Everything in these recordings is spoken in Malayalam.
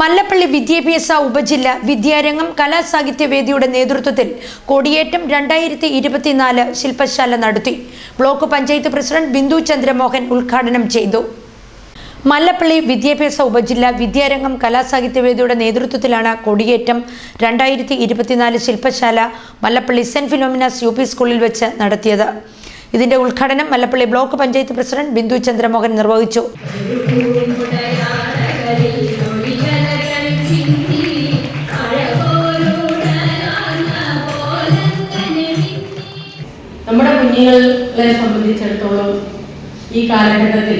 മല്ലപ്പള്ളി വിദ്യാഭ്യാസ ഉപജില്ല വിദ്യാരംഗം കലാസാഹിത്യവേദിയുടെ നേതൃത്വത്തിൽ കൊടിയേറ്റം രണ്ടായിരത്തി ഇരുപത്തിനാല് ശില്പശാല നടത്തി. ബ്ലോക്ക് പഞ്ചായത്ത് പ്രസിഡന്റ് ബിന്ദു ചന്ദ്രമോഹൻ ഉദ്ഘാടനം ചെയ്തു. മല്ലപ്പള്ളി വിദ്യാഭ്യാസ ഉപജില്ല വിദ്യാരംഗം കലാസാഹിത്യവേദിയുടെ നേതൃത്വത്തിലാണ് കൊടിയേറ്റം രണ്ടായിരത്തി ഇരുപത്തിനാല് ശില്പശാല മല്ലപ്പള്ളി സെന്റ് ഫിലോമിനാസ് യു സ്കൂളിൽ വെച്ച് നടത്തിയത്. ഇതിന്റെ ഉദ്ഘാടനം മല്ലപ്പള്ളി ബ്ലോക്ക് പഞ്ചായത്ത് പ്രസിഡന്റ് ബിന്ദു ചന്ദ്രമോഹൻ നിർവഹിച്ചു. കുഞ്ഞുങ്ങളെ സംബന്ധിച്ചിടത്തോളം ഈ കാലഘട്ടത്തിൽ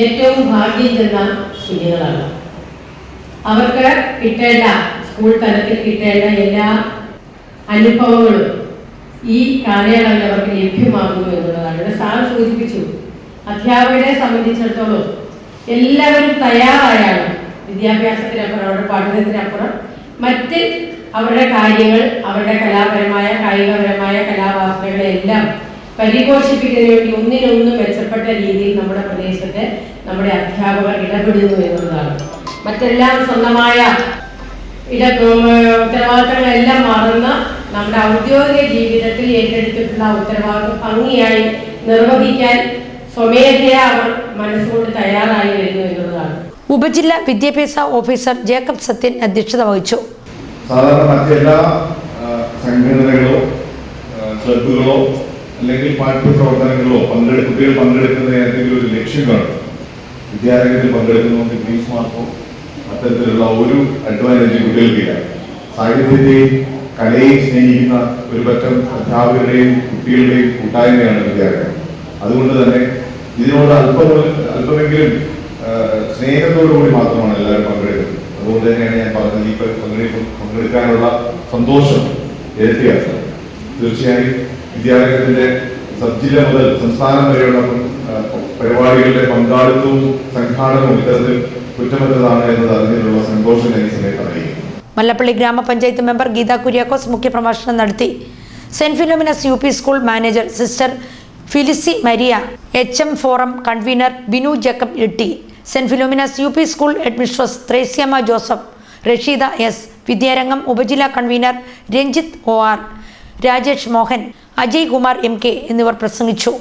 ഏറ്റവും ഭാഗ്യം ചെന്ന കുഞ്ഞുങ്ങളാണ്. അവർക്ക് കിട്ടേണ്ട സ്കൂൾ തലത്തിൽ കിട്ടേണ്ട എല്ലാ അനുഭവങ്ങളും ഈ കാലയളവിൽ അവർക്ക് ലഭ്യമാകുന്നു എന്നുള്ളതാണ്. ഇവിടെ സാർ സൂചിപ്പിച്ചു അധ്യാപകരെ സംബന്ധിച്ചിടത്തോളം എല്ലാവരും തയ്യാറായാണ് വിദ്യാഭ്യാസത്തിനപ്പുറം അവരുടെ പഠനത്തിനപ്പുറം. മറ്റ് അവരുടെ കാര്യങ്ങൾ അവരുടെ കലാപരമായ കായികപരമായ കലാവാസനകളെല്ലാം പരിപോഷിപ്പിക്കുന്നതിന് വേണ്ടി ഒന്നിനൊന്ന് മെച്ചപ്പെട്ട രീതിയിൽ നമ്മുടെ പ്രദേശത്തെ നമ്മുടെ അധ്യാപകർ ഇടപെടുന്നു എന്നുള്ളതാണ്. മറ്റെല്ലാം സ്വന്തമായ ഇട ഉത്തരവാദിത്തങ്ങളെല്ലാം മറന്ന് നമ്മുടെ ഔദ്യോഗിക ജീവിതത്തിൽ ഏറ്റെടുത്തിട്ടുള്ള ഉത്തരവാദിത്വം ഭംഗിയായി നിർവഹിക്കാൻ സ്വമേധയാ അവർ മനസ്സുകൊണ്ട് തയ്യാറായി വരുന്നു എന്നുള്ളതാണ്. ഉപജില്ല വിദ്യാഭ്യാസ ഓഫീസർ ജേക്കബ് സത്യൻ അധ്യക്ഷത വഹിച്ചു. സാധാരണ മറ്റെല്ലാ സംഘടനകളോ ക്ലബുകളോ അല്ലെങ്കിൽ പാഠ്യപ്രവർത്തനങ്ങളോ പങ്കെടു കുട്ടികൾ പങ്കെടുക്കുന്ന ഏതെങ്കിലും ഒരു ലക്ഷ്യം കാണും. വിദ്യാരംഗത്തിൽ പങ്കെടുക്കുന്നവർക്ക് ഗ്രീസ് മാർക്കോ അത്തരത്തിലുള്ള ഒരു അഡ്വാന്റേജ് കുട്ടികൾക്കില്ല സാഹിത്യത്തെയും കലയെയും സ്നേഹിക്കുന്ന ഒരു പറ്റം അധ്യാപകരുടെയും കുട്ടികളുടെയും കൂട്ടായ്മയാണ് വിദ്യാരംഗം അതുകൊണ്ട് തന്നെ ഇതിനോട് അല്പം അല്പമെങ്കിലും സ്നേഹത്തോടുകൂടി കൂടി മാത്രമാണ് എല്ലാവരും പങ്കെടുക്കുന്നത്. അതുകൊണ്ട് തന്നെയാണ് ഞാൻ പറഞ്ഞത് ഈ പങ്കെടുക്കാനുള്ള സന്തോഷം ഇരട്ടിയാണ് തീർച്ചയായും വിദ്യാലയത്തിന്റെ സബ് ജില്ല മുതൽ സംസ്ഥാനം വരെയുള്ള പരിപാടികളുടെ പങ്കാളിത്തവും സംഘാടനവും ഇത്തരത്തിൽ കുറ്റമറ്റതാണ് എന്നത് അറിഞ്ഞിട്ടുള്ള സന്തോഷം ഈ സമയത്ത് അറിയിക്കുന്നു. മല്ലപ്പള്ളി ഗ്രാമപഞ്ചായത്ത് മെമ്പർ ഗീത കുര്യാക്കോസ് മുഖ്യപ്രഭാഷണം നടത്തി. Saint Philomena's U P school manager sister Felicy Maria H M forum convener Binu Jacob Itty saint Philomena's U P school headmistress Threasiamma Joseph Rasheeda S Vidyarangam ഉപജില്ലാ convener Ranjith O R Rajesh Mohan Ajay Kumar M K എന്നിവർ പ്രസംഗിച്ചു